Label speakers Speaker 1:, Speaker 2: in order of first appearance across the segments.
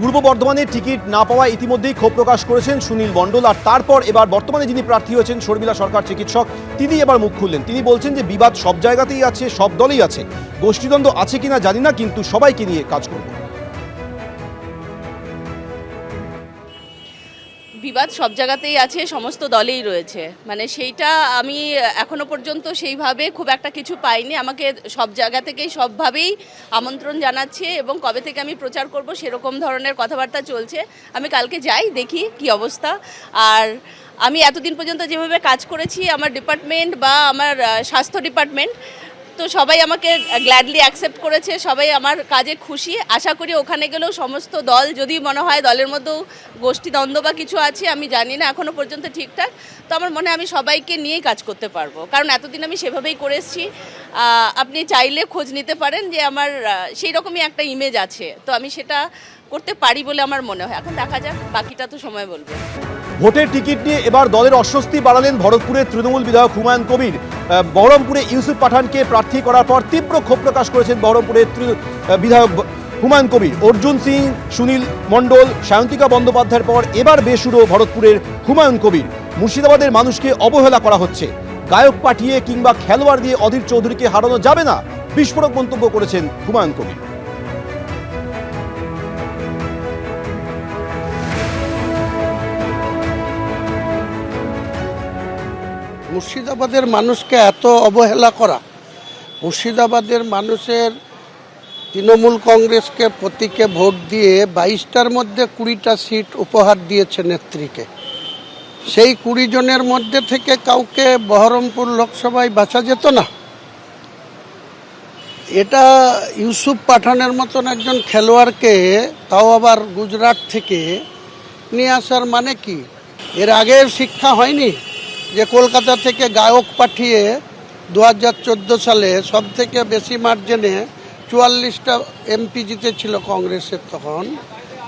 Speaker 1: পূর্ব বর্ধমানে টিকিট না পাওয়া ইতিমধ্যেই ক্ষোভ প্রকাশ করেছেন সুনীল মণ্ডল। আর তারপর এবার বর্তমানে যিনি প্রার্থী হয়েছেন শর্মিলা সরকার চিকিৎসক, তিনি এবার মুখ খুললেন। তিনি বলছেন যে বিবাদ সব জায়গাতেই আছে, সব দলেই আছে। গোষ্ঠীদ্বন্দ্ব আছে কিনা জানি না, কিন্তু সবাইকে নিয়ে কাজ করব।
Speaker 2: বিবাদ সব জায়গাতেই আছে, সমস্ত দলেই রয়েছে। মানে সেইটা আমি এখনও পর্যন্ত সেইভাবে খুব একটা কিছু পাইনি। আমাকে সব জায়গা থেকেই সবভাবেই আমন্ত্রণ জানাচ্ছে এবং কবে থেকে আমি প্রচার করব সেরকম ধরনের কথাবার্তা চলছে। আমি কালকে যাই, দেখি কি অবস্থা। আর আমি এতদিন পর্যন্ত যেভাবে কাজ করেছি, আমার ডিপার্টমেন্ট বা আমার স্বাস্থ্য ডিপার্টমেন্ট তো সবাই আমাকে গ্ল্যাডলি অ্যাকসেপ্ট করেছে, সবাই আমার কাজে খুশি। আশা করি ওখানে গেলেও সমস্ত দল, যদি মনে হয় দলের মধ্যেও গোষ্ঠী দ্বন্দ্ব বা কিছু আছে, আমি জানি না এখনও পর্যন্ত ঠিকঠাক। তো আমার মনে হয় আমি সবাইকে নিয়েই কাজ করতে পারব। কারণ এতদিন আমি সেভাবেই করে এসেছি। আপনি চাইলে খোঁজ নিতে পারেন যে আমার সেই রকমই একটা ইমেজ আছে। তো আমি সেটা করতে পারি বলে আমার মনে হয়। এখন দেখা যাক, বাকিটা তো সময় বলবে।
Speaker 1: ভোটের টিকিট নিয়ে এবার দলের অস্বস্তি বাড়ালেন ভরতপুরের তৃণমূল বিধায়ক হুমায়ুন কবির। বহরমপুরে ইউসুফ পাঠানকে প্রার্থী করার পর তীব্র ক্ষোভ প্রকাশ করেছেন বহরমপুরের বিধায়ক হুমায়ুন কবির। অর্জুন সিং, সুনীল মণ্ডল, সায়ন্তিকা বন্দ্যোপাধ্যায়ের পর এবার বেসুরো ভরতপুরের হুমায়ুন কবির। মুর্শিদাবাদের মানুষকে অবহেলা করা হচ্ছে। গায়ক পাঠিয়ে কিংবা খেলোয়াড় দিয়ে অধীর চৌধুরীকে হারানো যাবে না, বিস্ফোরক মন্তব্য করেছেন হুমায়ুন কবির।
Speaker 3: মুর্শিদাবাদের মানুষকে এত অবহেলা করা, মুর্শিদাবাদের মানুষের তৃণমূল কংগ্রেসকে প্রতীকে ভোট দিয়ে বাইশটার মধ্যে কুড়িটা সিট উপহার দিয়েছে নেত্রীকে। সেই কুড়ি জনের মধ্যে থেকে কাউকে বহরমপুর লোকসভায় বাঁচা যেত না। এটা ইউসুফ পাঠানের মতন একজন খেলোয়াড়কে তাও আবার গুজরাট থেকে নিয়ে আসার মানে কি? এর আগে শিক্ষা হয়নি? যে কলকাতা থেকে গায়ক পাঠিয়ে দু হাজার চোদ্দ সালে সব থেকে বেশি মার্জিনে চুয়াল্লিশটা এমপি জিতেছিল কংগ্রেসের তখন,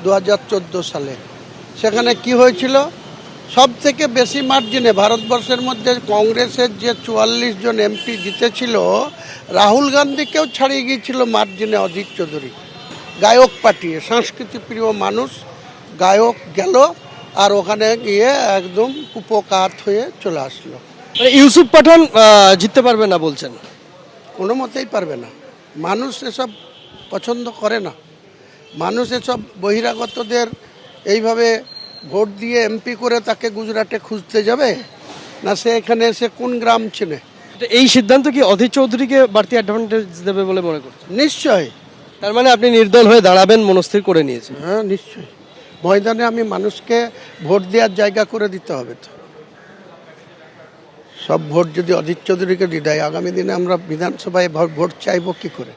Speaker 3: দু হাজার চোদ্দ সালে। সেখানে কি হয়েছিল? সব থেকে বেশি মার্জিনে ভারতবর্ষের মধ্যে কংগ্রেসের যে চুয়াল্লিশ জন এমপি জিতেছিল, রাহুল গান্ধীকেও ছাড়িয়ে গিয়েছিল মার্জিনে অজিত চৌধুরী। গায়ক পাঠিয়ে, সংস্কৃতিপ্রিয় মানুষ, গায়ক গেল আর ওখানে গিয়ে একদম কুপকাত হয়ে চলে আসলো।
Speaker 4: মানে ইউসুফ পাঠান জিততে পারবে না বলছেন?
Speaker 3: কোনো মতেই পারবে না। মানুষ এসব পছন্দ করে না। মানুষ এসব বহিরাগতদের এইভাবে ভোট দিয়ে এমপি করে তাকে গুজরাটে খুঁজতে যাবে? না সে এখানে এসে কোন গ্রাম চিনে?
Speaker 4: এই সিদ্ধান্ত কি অধীর চৌধুরীকে বাড়তি অ্যাডভান্টেজ দেবে বলে মনে করছেন?
Speaker 3: নিশ্চয়
Speaker 4: তার মানে আপনি নির্দল হয়ে দাঁড়াবেন মনস্থির করে নিয়েছেন।
Speaker 3: হ্যাঁ নিশ্চয় ময়দানে আমি মানুষকে ভোট দেওয়ার জায়গা করে দিতে হবে তো। সব ভোট যদি অজিত চৌধুরীকে দিয়ে দেয়, আগামী দিনে আমরা বিধানসভায় ভোট চাইব কি করে?